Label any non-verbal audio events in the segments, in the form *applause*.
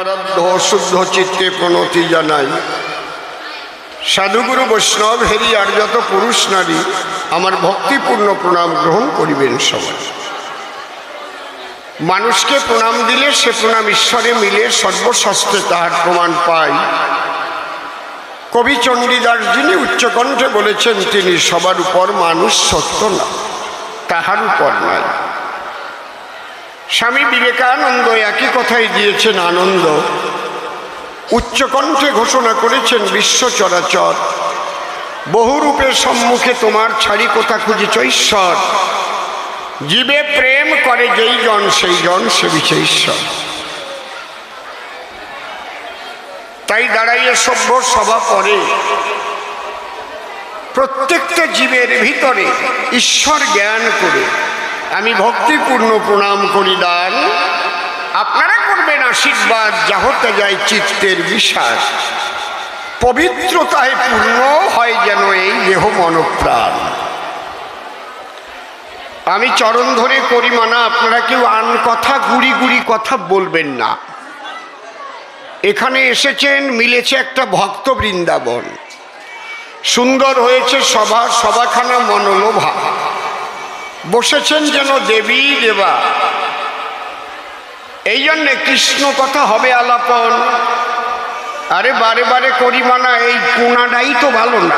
আরাধ্য শুদ্ধ চিত্তে প্রণতি জানাই। সাধুগুরু বৈষ্ণব হেরি আর যত পুরুষ নারী, আমার ভক্তিপূর্ণ প্রণাম গ্রহণ করিবেন সবাই। মানুষকে প্রণাম দিলে সে প্রণাম ঈশ্বরে মিলে সর্বশাস্ত্রে তাহার প্রমাণ পায় কবি চণ্ডীদাস যিনি উচ্চকণ্ঠে বলেছেন, তিনি সবার উপর মানুষ সত্য না, তাহার উপর নয় স্বামী বিবেকানন্দ একই কথাই দিয়েছেন আনন্দ। উচ্চকণ্ঠে ঘোষণা করেছেন, বিশ্ব চরাচর। বহুরূপের সম্মুখে তোমার ছাড়ি কোথা খুঁজেছ, ঈশ্বর? জীবে প্রেম করে যেই জন, সেই জন সে বিছে ঈশ্বর। তাই দাঁড়াইয়ে সভ্য সভা পরে প্রত্যেকটা জীবের ভিতরে ঈশ্বর জ্ঞান করে আমি ভক্তিপূর্ণ প্রণাম করি, দান। আপনারা করবেন আশীর্বাদ, যা হতে যায় চিত্তের বিশ্বাস পবিত্রতায় পূর্ণ হয় যেন এই দেহ মনপ্রাণ। আমি চরণ ধরে করি, মানা, আপনারা কেউ আন কথা, গুড়ি গুড়ি কথা বলবেন না। এখানে এসেছেন, মিলেছে একটা ভক্ত বৃন্দাবন। সুন্দর হয়েছে সভা, সভাখানা মনোলোভা। বসেছেন যেন দেবী দেবা। এই জন্যে কৃষ্ণ কথা হবে আলাপন। আরে বারে বারে করিমানা এই কোনাটাই তো ভালো না।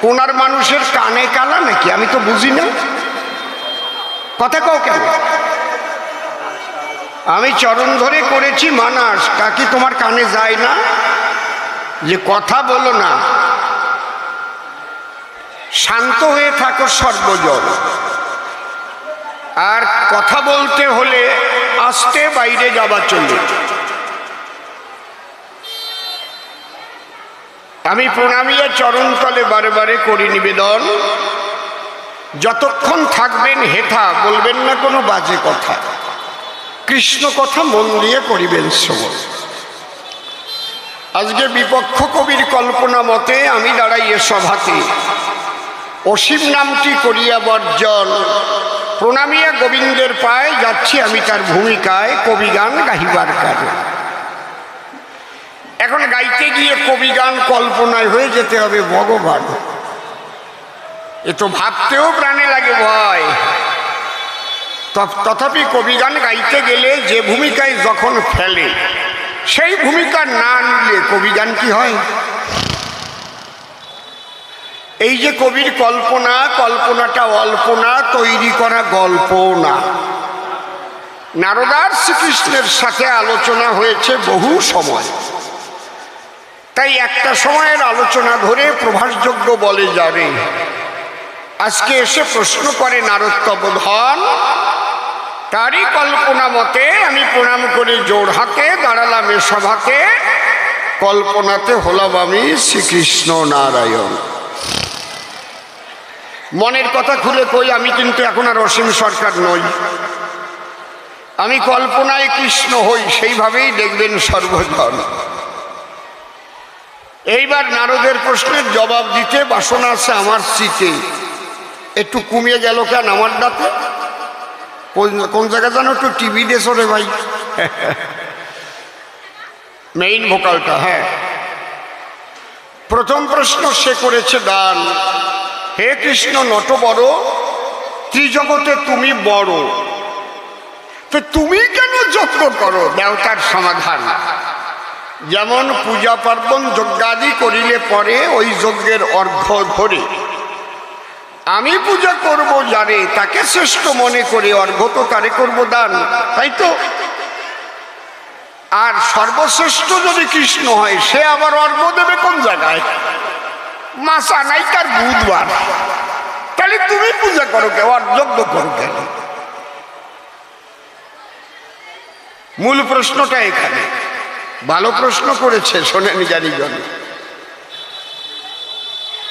কোনার মানুষের কানে কালা নাকি? আমি তো বুঝি না। কথা কও কেন? আমি চরণ ধরে করেছি মানাস কাকি তোমার কানে যায় না? যে কথা বলো না। শান্ত হয়ে থাকো সর্বজন। আর কথা বলতে হলে আসতে বাইরে যাবা চলে। আমি প্রণামিয়া চরণতলে বারে বারে করি নিবেদন। যতক্ষণ থাকবেন হেথা, বলবেন না কোনো বাজে কথা। কৃষ্ণ কথা মন দিয়ে করিবেন শ্রবণ। আজকে বিপক্ষ কবির কল্পনা মতে আমি দাঁড়াই এ সভাতে। অসীম নামটি করিয়া বর্জন। প্রণামিয়া গোবিন্দের পায়ে যাচ্ছি আমি তার ভূমিকায় কবিগান গাহিবার কাজে। এখন গাইতে গিয়ে কবিগান কল্পনায় হয়ে যেতে হবে ভগবান। এ তো ভাবতেও প্রাণে লাগে ভয়। তথাপি কবিগান গাইতে গেলে যে ভূমিকায় যখন ফেলে, সেই ভূমিকা না নিলে কবিগান কি হয়? এই যে কবির কল্পনা, কল্পনাটা অল্প না তৈরি করা গল্প না নারদার শ্রীকৃষ্ণের সাথে আলোচনা হয়েছে বহু সময়। তাই একটা সময়ের আলোচনা ধরে প্রভাসযোগ্য বলে যাবে আজকে এসে প্রশ্ন করে নারোত্তব ধন তারই কল্পনা মতে আমি প্রণাম করে জোর হাতে দাঁড়ালাম এ কল্পনাতে হলাম আমি শ্রীকৃষ্ণ নারায়ণ। মনের কথা খুলে কই, আমি কিন্তু এখন আর অসীম সরকার নই। আমি কল্পনায় কৃষ্ণ হই, সেইভাবেই দেখবেন সর্বজন এইবার নারদের প্রশ্নের জবাব দিতে বাসনা আছে আমার সিটে। একটু কমিয়ে গেল কেন আমার ডাতে কোন জায়গায় জানো একটু? টিভি দেশো রে ভাই। মেইন ভোকালটা হ্যাঁ। প্রথম প্রশ্ন সে করেছে দান। হে কৃষ্ণ, নট বড়, ত্রিজগতে তুমি বড়। তো তুমি কেন যত্ন করো? দেওতার সমাধান। যেমন পূজা পার্বণ যজ্ঞাদি করিলে পরে ওই যজ্ঞের অর্ঘ ধরে। আমি পূজা করব যারে, তাকে শ্রেষ্ঠ মনে করে অর্ঘ তো তারে করব দান, তাই তো? আর সর্বশ্রেষ্ঠ যদি কৃষ্ণ হয়, সে আবার অর্ঘ দেবে কোন জায়গায়? মাসা নাই তার বুধবার। তাহলে তুমি পূজা করো কে অর্যজ্ঞ করো কেন? মূল প্রশ্নটা এখানে। ভালো প্রশ্ন করেছে শোনেন জানি জন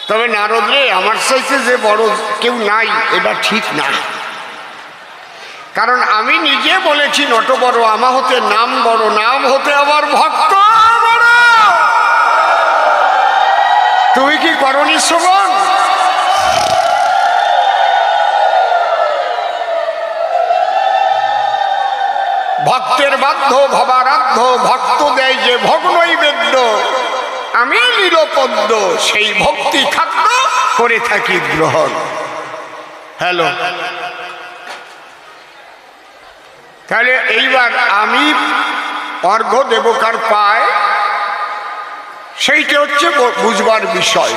তবে নারদ রে আমার চাইতে যে বড় কেউ নাই, এটা ঠিক না। কারণ আমি নিজে বলেছি নট বড় আমা হতে নাম বড়, নাম হতে আবার ভক্ত বড় তুমি কি করনি ভক্ত ভক্তের বাধ্য, ভবারাধ্য, ভক্ত দেয় যে ভগ্নই বেদ্য আমি নিরপদ্য, সেই ভক্তি খাদ্য করে থাকি গ্রহণ। হ্যালো। তাহলে এইবার আমি অর্ঘ দেবকার পায় সেইটা হচ্ছে বুঝবার বিষয়।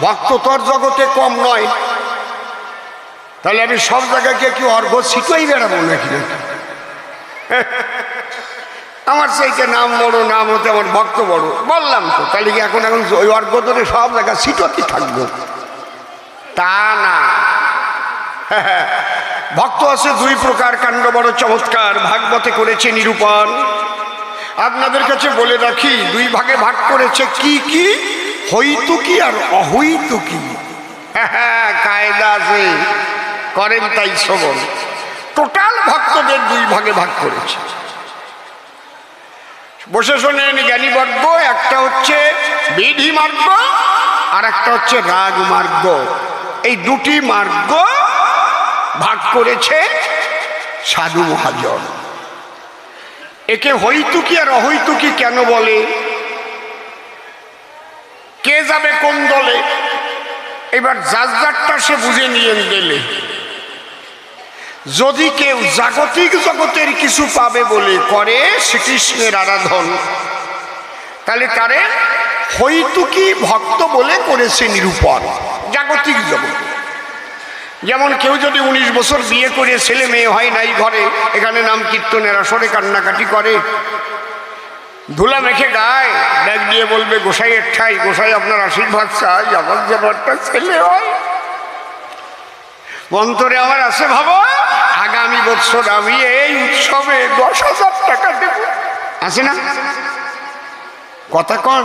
ভক্ত তোর জগতে কম নয়। তাহলে আমি সব জায়গায় গিয়ে কি অর্ঘ শিখেই বেড়াবো নাকি? *laughs* আমার সেইটা নাম বড়, নাম হতে আমার ভক্ত বড়। বললাম তো, তাহলে কি এখন এখন ওই অর্ঘ ধরে সব জায়গায় শিখতে থাকব? তা না। *laughs* ভক্ত আছে দুই প্রকার, কাণ্ড বড়, চমৎকার। ভাগবতে করেছে নিরূপণ। আপনাদের কাছে বলে রাখি, দুই ভাগে ভাগ করেছে কি কি? হইতুকি আর অহৈতুকি হ্যাঁ *laughs* কায়দা আছে, করেন তাই শ্রবণ। টোটাল ভক্তদের দুই ভাগে ভাগ করেছে। বসে শোনেন জ্ঞানীবর্গ একটা হচ্ছে বিধি মার্গ, আর একটা হচ্ছে রাগ মার্গ। এই দুটি মার্গ ভাগ করেছে সাধু মহাজন। একে হইতুকি আর অহৈতুকি কেন বলে? কে যাবে কোন দলে? এবার যার যারটা সে বুঝে নিয়ে গেলে। যদি কেউ জাগতিক জগতের কিছু পাবে বলে করে শ্রীকৃষ্ণের আরাধন, তাহলে তারে হইতুকি ভক্ত বলে করেছে নিরূপণ, জাগতিক জগতে। যেমন কেউ যদি উনিশ বছর বিয়ে করে ছেলে মেয়ে হয় নাই ঘরে, এখানে নাম কীর্তনের আসরে কান্নাকাটি করে। ধুলা মেখে গায় ব্যাগ দিয়ে বলবে গোসাইয়ের ঠাই গোসাই আপনার আশীর্বাদ চাই, আমার যেন একটা ছেলে হয়। অন্তরে আমার আছে ভাবো, আগামী বছর আমি এই উৎসবে দশ হাজার টাকা দেব। আছে না? কথা কন।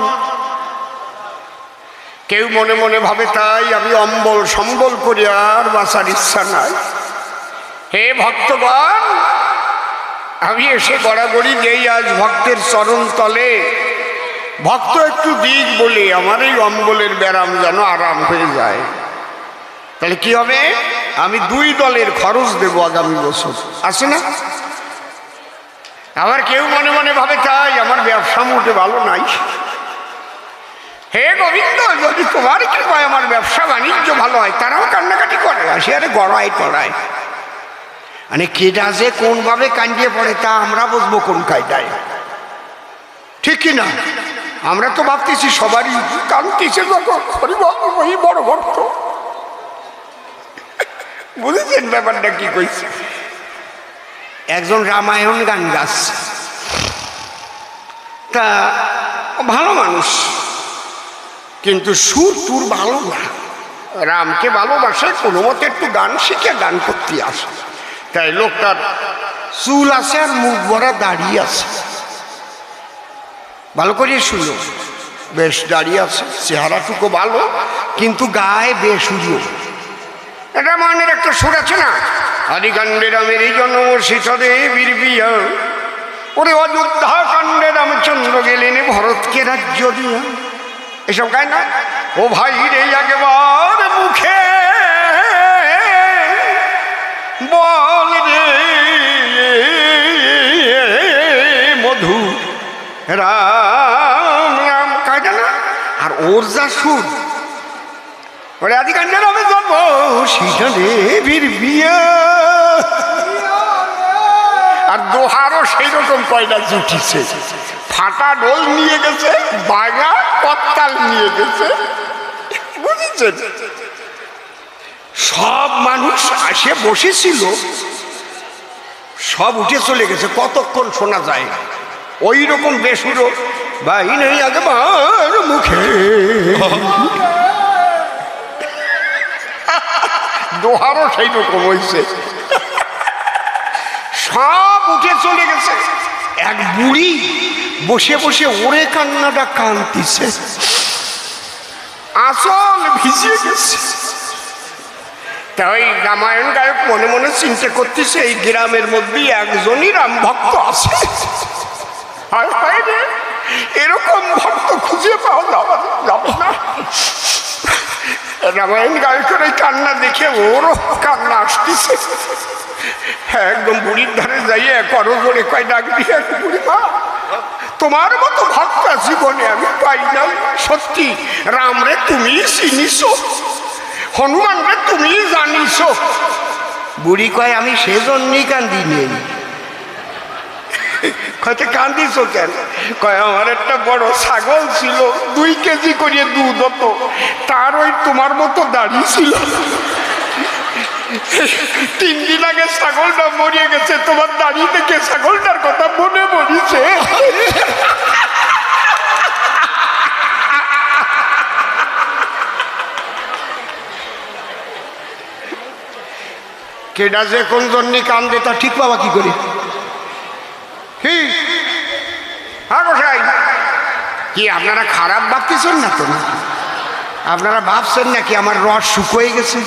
কেউ মনে মনে ভাবে তাই, আমি অম্বল সম্বল করি, আর বাঁচার ইচ্ছা নাই। হে ভক্তগণ, আমি এসে গড়াগড়ি দেই আজ ভক্তের চরণ তলে। ভক্ত একটু দিক বলে, আমার এই অম্বলের ব্যারাম যেন আরাম হয়ে যায়। তাহলে কি হবে? আমি দুই দলের খরচ দেব আগামী বছর। আছে না? আবার কেউ মনে মনে ভাবে তাই, আমার ব্যবসা মোটে ভালো নাই। হে গোবিন্দ, যদি তোমার কৃপায় আমার ব্যবসা বাণিজ্য ভালো হয়, তারাও কান্নাকাটি করে। আসি আরে গড়ায় টড়ায়। মানে কেটা যে কোনভাবে কান্দিয়ে পড়ে, তা আমরা বুঝব কোন কায়দায়। ঠিক কি না? আমরা তো ভাবতেছি সবারই কান্দিছে ওই বড় ভক্ত। বুঝেছেন ব্যাপারটা কি কইছে? একজন রামায়ণ গান গাচ্ছে। তা ভালো মানুষ। কিন্তু সুর টুর ভালো না। রামকে ভালোবাসে কোনো মতে একটু গান শিখে গান করতে আসে। তাই লোকটার চুল আছে আর মুখ ভরা দাঁড়িয়ে আছে। ভালো করে শুনো। বেশ দাঁড়িয়ে আছে, চেহারাটুকু ভালো, কিন্তু গায়ে বেশ উজো। এটা মানের একটা সুর আছে না? আদিকাণ্ডে রামের এই জন্ম সীতাদে বীর বিয়া। ওরে অযোধ্যা কাণ্ডে রামচন্দ্র গেলেন, ভরতকে রাজ্য দিয়া। এসব গায় না? ও ভাই রে, একবার মুখে বল রে, মধু। রাম রাম, কায় না আর ওর যা সুর। ওরে আদিকাণ্ডের আমি জন্ম সীতা দেবীর বিয়ে। আর দোহারও সেই রকম কয়টা জুটিছে। ফাটা ডোল নিয়ে গেছে বাগা কত্তাল নিয়ে গেছে। বুঝেছেন? সব মানুষ আসে বসেছিল, সব উঠে চলে গেছে, কতক্ষণ শোনা যায় না। ওই রকম বেসুরো ভাই নেই মুখে। দোহারও সেই রকম হয়েছে সব উঠে চলে গেছে। এক বুড়ি বসে বসে ওরে কান্নাটা কান্তিছে। আসল ভিজিয়ে গেছে। তাই রামায়ণ গায়ক মনে মনে চিন্তা করতেছে, এই গ্রামের মধ্যেই একজনই রাম ভক্ত আছে। হায় এরকম ভক্ত খুঁজে পাওয়া যাবে না রামায়ণ গায়ে করে কান্না দেখে ওরও কান্না আসতেছে। হ্যাঁ একদম বুড়ির ধারে যাইয়ে করো জোরে কয়, ডাক দিয়ে বুড়ি মা তোমার মতো ভক্তা জীবনে আমি পাই না সত্যি রাম রে তুমি চিনিস হনুমান রে তুমি জানিস বুড়ি কয় আমি সেজন্যই কান্দি নেই। কয়তে কান্দিস কেন? কয় আমার একটা বড় ছাগল ছিল দুই কেজি করিয়ে দুধ হতো। তার ওই তোমার মতো দাড়ি ছিল তিন দিন আগে ছাগলটা মরিয়ে গেছে, তোমার দাড়ি থেকে ছাগলটার কথা মনে মরিছে কেডা যে কোন জন্য কান্দে তা ঠিক পাবা কি করে? কি হ্যাঁ গোসাই কি, আপনারা খারাপ ভাবতেছেন না তো? আপনারা ভাবছেন নাকি আমার রস শুকোয় গেছে?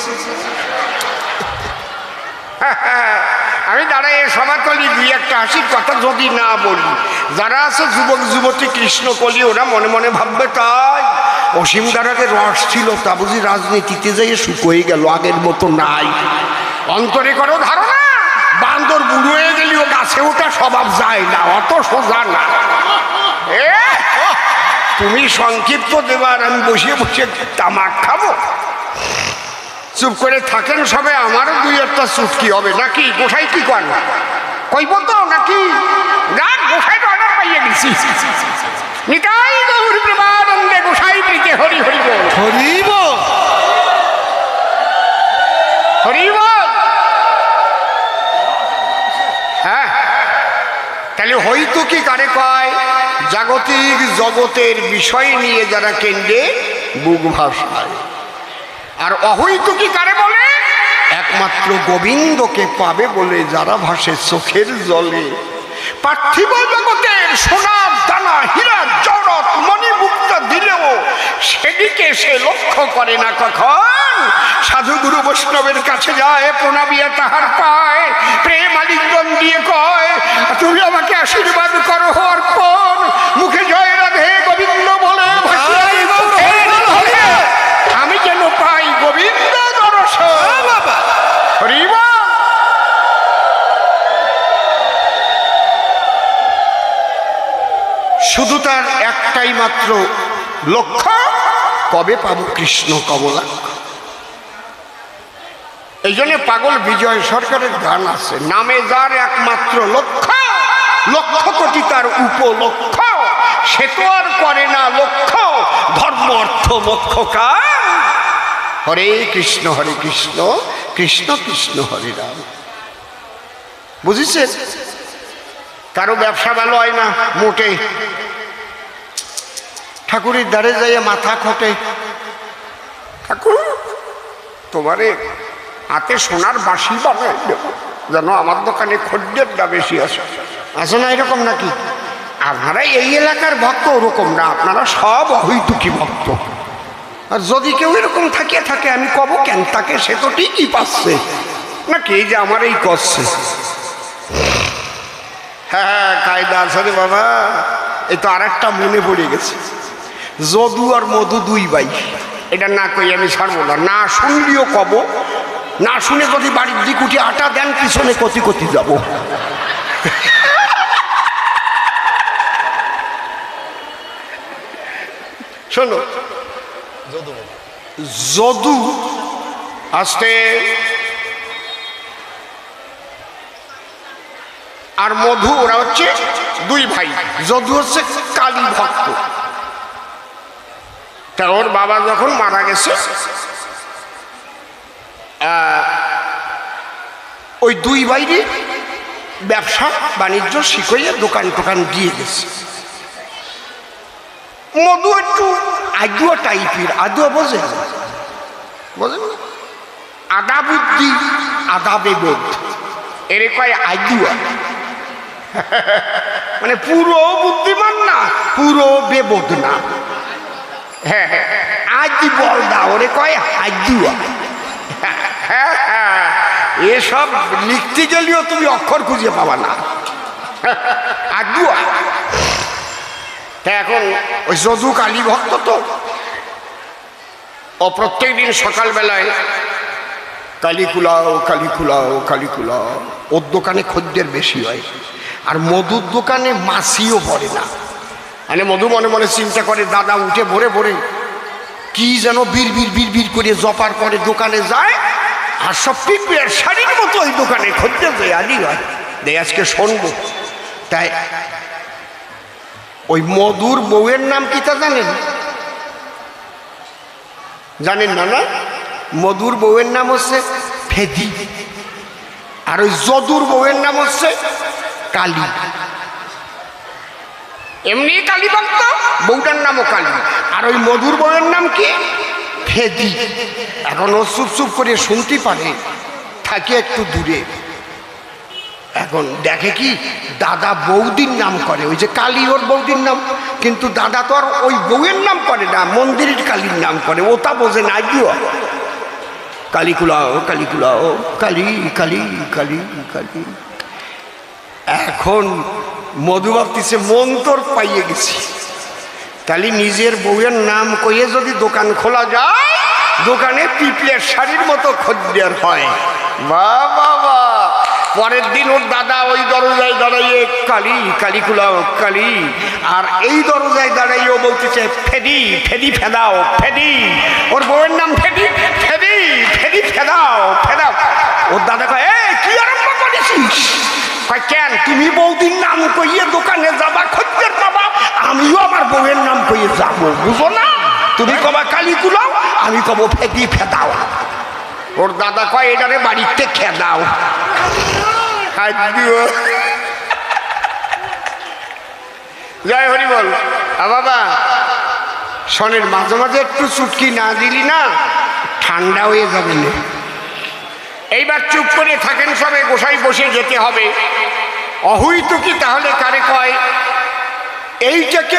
আমি দাঁড়াই সভাতলি দুই একটা হাসির কথা যদি না বলি। যারা আছে যুবক যুবতী কৃষ্ণকলি ওরা মনে মনে ভাববে তাই। অসীম দ্বারাকে রস ছিল তা বুঝি রাজনীতিতে যাইয়ে শুকোয় গেল আগের মতো নাই। অন্তরে করো ধারণা বান্দর বুড়ো হয়ে গেলেও গাছে ওটা স্বভাব যায় না অত সোজা না। এ, তুমি সংক্ষিপ্ত দেবার আমি বসিয়ে বসে তামাক খাব। চুপ করে থাকেন সবে আমারও দুই একটা চুটকি হবে। নাকি? গোসাই কি কর কইব তো নাকি? না গোসাই তো অর্ডার পাইয়ে গেছি। নিতাই গৌর প্রেমানন্দে গোসাই প্রীতে হরি হরি বল। হরিব? হ্যাঁ। তাহলে হইতো কি কারে কয়? জাগতিক জগতের বিষয় নিয়ে যারা কেন্দ্রে বুক ভাষায় আর অহৈত কি কারে বলে? একমাত্র গোবিন্দকে পাবে বলে যারা ভাসে চোখের জলে। পার্থিব জগতের সোনার দানা হীরা জড়ত মণিমুক্তা দিলেও সেদিকে সে লক্ষ্য করে না কখন? সাধু গুরু বৈষ্ণবের কাছে যায় প্রণাবিয়া তাহার পায়, প্রেম আলিঙ্গন দিয়ে কয়, তুমি আমাকে আশীর্বাদ করো অর্পণ। মুখে জয় রাধে গোবিন্দ বলে ভাসিয়াই চোখের জলে। আমি যেন পাই গোবিন্দ হরি শুধু তার একটাই মাত্র লক্ষ্য কবে পাবো কৃষ্ণ কমলা? এই জন্য পাগল বিজয় সরকারের গান আছে নামে যার একমাত্র লক্ষ্য লক্ষ কোটি তার উপলক্ষ সে তো আর করে না লক্ষ্য ধর্ম অর্থ মোক্ষ কার হরে কৃষ্ণ হরে কৃষ্ণ কৃষ্ণ কৃষ্ণ, হরে রাম। বুঝেছেন? কারও ব্যবসা ভালো হয় না, মোটে। ঠাকুরের দ্বারে যাইয়ে মাথা খটে। ঠাকুর, তোমারে হাতে সোনার বাঁশি বানাই যেন আমার দোকানে খদ্দেরটা বেশি আছে আছে না এরকম নাকি? আপনারা এই এলাকার ভক্ত ওরকম না, আপনারা সব অহৈতুকি ভক্ত। আর যদি কেউ এরকম থাকিয়ে থাকে, আমি কব কেন? তাকে সে তো ঠিকই পাচ্ছে। নাকি এই যে আমার এই করছে হ্যাঁ হ্যাঁ কায়দা আছে রে বাবা। এই তো আর একটা মনে পড়ে গেছে। যদু আর মধু দুই ভাই। এটা না কই আমি ছাড়বো না। না শুনলিও কব, না শুনে যদি বাড়ির দিক আটা দেন, পিছনে কতি কতি যাব। শোনো যদু আসতে আর মধু, ওরা হচ্ছে দুই ভাই। যদু হচ্ছে কালী ভক্ত। তা ওর বাবা যখন মারা গেছে ওই দুই বাইরে ব্যবসা বাণিজ্য শিখইয়ে দোকান টোকান দিয়ে গেছে। মধু একটু আদুয়া টাইপের আদুয়া বোঝে? বোঝেন না? আদা বুদ্ধি আদা বেবোধ এরে কয় আদুয়া। *laughs* মানে পুরো বুদ্ধিমান না পুরো বেবোধ না। হ্যাঁ হ্যাঁ। আদি বল দা ওরে কয় আদুয়া। *laughs* এসব লিখতে গেলেও তুমি অক্ষর খুঁজে পাবা না। *laughs* আদুয়া। তা এখন ওই যদু কালী ভক্ত তো। ও প্রত্যেক দিন সকালবেলায় কালী কুলাও কালী কুলাও কালি কুলাও ওর দোকানে খদ্দের বেশি হয়। আর মধুর দোকানে মাসিও পড়ে না। মানে মধু মনে মনে চিন্তা করে, দাদা, উঠে ভরে ভরে কি যেন বীর বীর বীর বীর করে জপার করে দোকানে যায় আর সব পিঁপড়ের শাড়ির মতো ওই দোকানে খদ্দের দেয় আদি হয়। দেয় আজকে শুনব। তাই ওই মধুর বউয়ের নাম কি তা জানেন? জানেন না না? মধুর বউয়ের নাম হচ্ছে ফেদি। আর ওই যদুর বউয়ের নাম হচ্ছে কালী। এমনি কালী ভক্ত বউটার নামও কালী। আর ওই মধুর বউয়ের নাম কি? ফেদি। এখন ও চুপ চুপ করে শুনতে পারে থাকে একটু দূরে। এখন দেখে কি দাদা বৌদির নাম করে, ওই যে কালী ওর বৌদির নাম। কিন্তু দাদা তো আর ওই বউয়ের নাম করে না, মন্দিরের কালীর নাম করে, ও তা বোঝে না আজও কালীকুলাও কালীকুলাও কালী কালী কালী কালী। এখন মধু ভাবতেছে মন তোর পাইয়ে গেছি। তাহলে নিজের বউয়ের নাম কইয়ে যদি দোকান খোলা যায়, দোকানে পিপিএর শাড়ির মতো খদ্দের হয়। বা বাবা পরের দিন ওর দাদা ওই দরজায় দাঁড়াইয়ে, কালি, কালী কুলাও, কালি। আর এই দরজায় দাঁড়াইয়ে ও বলতেছে, ফেদি ফেদি ফেদাও, ফেদি। ওর বউয়ের নাম ফেদি ফেদি ফেদি ফেদাও ফেদাও। ওর দাদা কয় কি আরম্ভ করেছিস? কেন, তুমি বৌদির নাম কইয়ে দোকানে যাবা, খদ্দের পাবা, আমিও আমার বউয়ের নাম কইয়ে যাব, বুঝো না? তুমি কবা, কালী কুলাও, আমি কব, ফেদি ফেদাও। ওর দাদা কয়, এটারে বাড়িতে খেদাও। জয় হরি বল। বাবা, শোনেন, মাঝে মাঝে একটু চুটকি না দিলি না, ঠান্ডা হয়ে যাবে না। এইবার চুপ করে থাকেন সবে, গোসাই বসে যেতে হবে। অহুইতু কি তাহলে কারে কয় এইটাকে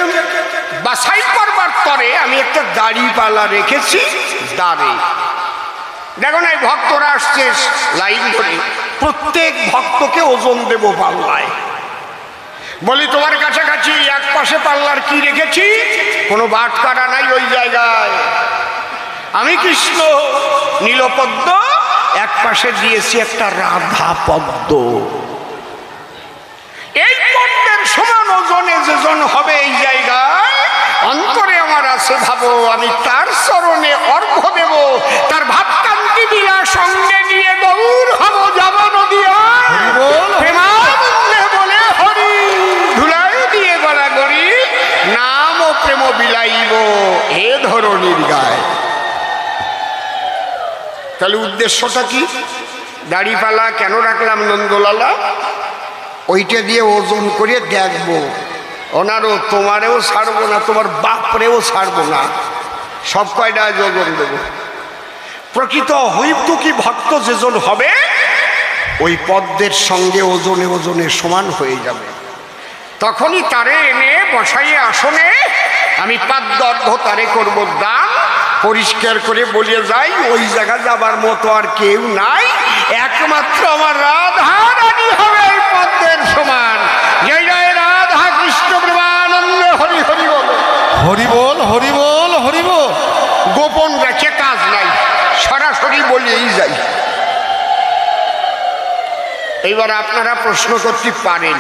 বাছাই করবার পরে আমি একটা দাড়িপালা রেখেছি, দাঁড়ে। দেখো না, এই ভক্তরা আসছে লাইন ধরে। প্রত্যেক ভক্তকে ওজন দেব পাল্লায় বলি, তোমার কাছাকাছি এক পাশে পাল্লার কি রেখেছি? কোনো বাট কাটা নাই ওই জায়গায়। আমি কৃষ্ণ, নীলপদ্ম, এক পাশে দিয়েছি একটা রাধা পদ্ম। এই পদ্মের সমান ওজনে যেজন হবে এই জায়গায়, অন্তরে আমার আছে ভাবো, আমি তার চরণে অর্ঘ দেব, তার বিলাস সঙ্গে নিয়ে দৌড় হব যাব নদিয়া বলে হরি। ধুলাই দিয়ে গলা গড়ি নাম ও প্রেম বিলাইব এ ধরনের গায় তাহলে উদ্দেশ্যটা কি? দাড়িপালা কেন রাখলাম নন্দলালা? ওইটা দিয়ে ওজন করে দেখব। ওনারও তোমারেও ছাড়বো না তোমার বাপরেও ছাড়বো না। সব কয়টা ওজন দেবো? প্রকৃত হৈতুকি ভক্ত যেজন হবে, ওই পদ্মের সঙ্গে ওজনে ওজনে সমান হয়ে যাবে। তখনই তারে এনে বসাইয়ে আসনে আমি পাদ্য অর্ধ তারে করব দান, পরিষ্কার করে বলিয়ে যাই, ওই জায়গা যাবার মতো আর কেউ নাই, একমাত্র আমার রাধা রানী হবে এই পদ্মের সমান। জয় জয় রাধা কৃষ্ণ প্রেমানন্দ, হরি হরি বল। হরি বল হরি বল হরি বল গোপন রেখে কাজ নাই সরাসরি বলিয়েই যাই। এইবার আপনারা প্রশ্ন করতে পারেন।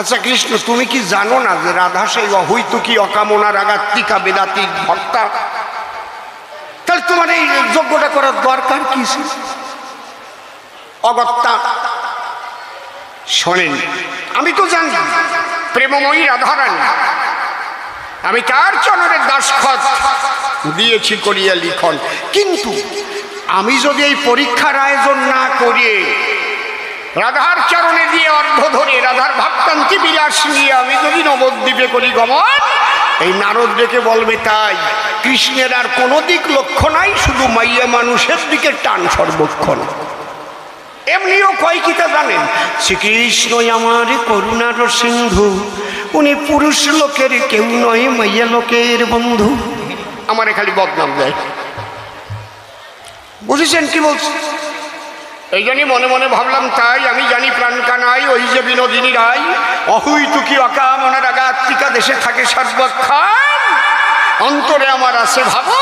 আচ্ছা কৃষ্ণ, তুমি কি জানো না যে রাধা সেই অহৈতুকি, অকামনার আগাত্মিকা বেদাতিক ভক্তা তাহলে তোমার এই যজ্ঞটা করার দরকার কি? অগত্যা। শোনেন, আমি তো জানি, প্রেমময়ী রাধারানী আমি তার চরণের দাসখত? দিয়েছি করিয়া লিখন। কিন্তু আমি যদি এই পরীক্ষার আয়োজন না করিয়ে রাধার চরণে দিয়ে অর্ধ ধরে রাধার ভাবকান্তি বিলাস নিয়ে আমি যদি নবদ্বীপে করি গমন, এই নারদ ডেকে বলবে, তাই কৃষ্ণের আর কোনো দিক লক্ষ্য নাই, শুধু মাইয়া মানুষের দিকে টান সর্বক্ষণ। এমনিও কয় কিতা জানেন? শ্রীকৃষ্ণই আমার করুণার সিন্ধু উনি পুরুষ লোকের কেউ নয় মাইয়া লোকের বন্ধু। আমার খালি বদনাম দেয়। বুঝেছেন কি বলছি? এই জন্যই মনে মনে ভাবলাম তাই আমি জানি প্রাণকা নাই ওই যে বিনোদিনী রায় অহুই তুকি অকামনার আগাত্মিকা দেশে থাকে সর্বক্ষণ। অন্তরে আমার আছে ভাবো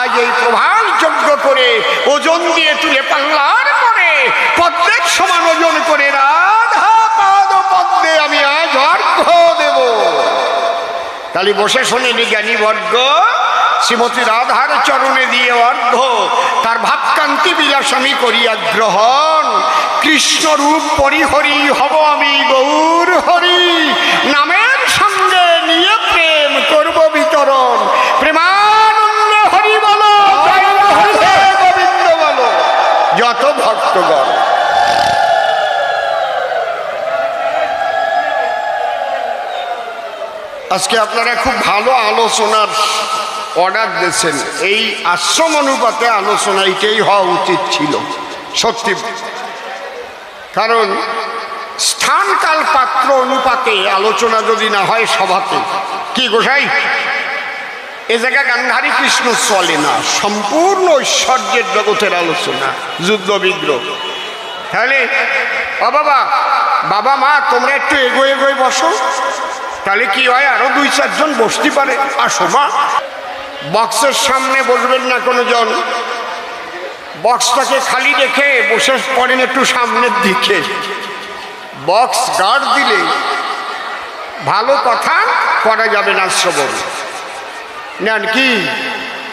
আজ এই প্রভাস যজ্ঞ করে ওজন দিয়ে তুলে পাল্লার পরে প্রত্যেক সমান ওজন করে রাধা পাদ পদ্মে আমি আজ অর্ঘ দেব তাহলে বসে শোনেনি জ্ঞানী বর্গ, শ্রীমতী রাধার চরণে দিয়ে অর্ধ তার ভাবকান্তি বিলাস আমি করিয়া গ্রহণ। কৃষ্ণ রূপ পরিহরি হব আমি গৌর হরি, নামের সঙ্গে নিয়ে প্রেম করব বিতরণ। প্রেমানন্দ হরি বলো গোবিন্দ বলো। যত ভক্তগণ। আজকে আপনারা খুব ভালো আলোচনার অর্ডার দিয়েছেন। এই আশ্রম অনুপাতে আলোচনা এটাই হওয়া উচিত ছিল, সত্যি। কারণ স্থানকাল পাত্র অনুপাতে আলোচনা যদি না হয় সভাতে, কি গোসাই? এ জায়গা গান্ধারী কৃষ্ণ চলে না, সম্পূর্ণ ঐশ্বর্যের জগতের আলোচনা, যুদ্ধ বিগ্রহ। ও বাবা বাবা মা তোমরা একটু এগোয় এগোয় বসো। তাহলে কি হয়? আরও দুই, চারজন বসতে পারে। আসো, মা। বক্সের সামনে বসবেন না কোনো জন বক্সটাকে খালি রেখে বসে পড়েন একটু সামনের দিকে। বক্স গার্ড দিলে ভালো কথা করা যাবে না শ্রবণ। নেন কি?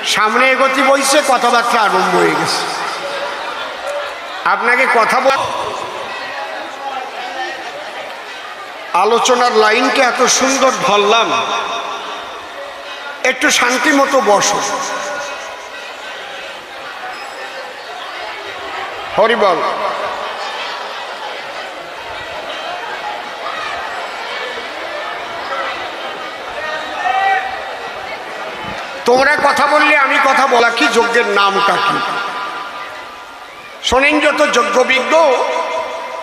সামনে এগোতে বইছে, কথাবার্তা আরম্ভ হয়ে গেছে। আপনাকে কথা বল আলোচনার লাইনকে এত সুন্দর ধরলাম। একটু শান্তি মতো বসো। হরিবল। তোমরা কথা বললে আমি কথা বলা কি? যজ্ঞের নামটা কি শোনেন যত যজ্ঞবিজ্ঞ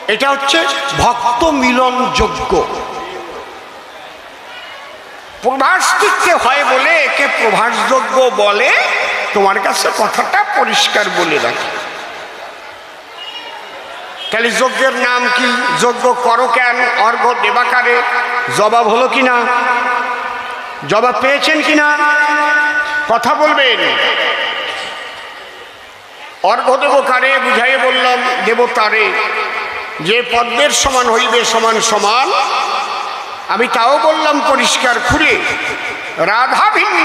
এটা হচ্ছে ভক্ত মিলন যজ্ঞ প্রভাস দিতে হয় বলে একে প্রভাসযোগ্য বলে তোমার কাছে কথাটা পরিষ্কার বলে রাখি। তাহলে যজ্ঞের নাম কি? যজ্ঞ করো কেন? অর্ঘ দেবাকারে জবাব হলো কি না জবাব পেয়েছেন কি না কথা বলবেন। অর্ঘ দেব কারে? বুঝাইয়ে বললাম, দেব তারে। যে পদ্মের সমান হইবে সমান সমান। আমি তাও বললাম পরিষ্কার খুঁড়ে, রাধা ভিন্ন,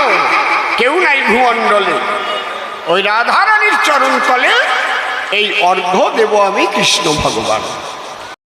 কেউ নাই ভূমণ্ডলে। ওই রাধারানীর চরণ তলে এই অর্ঘ দেব আমি কৃষ্ণ ভগবান।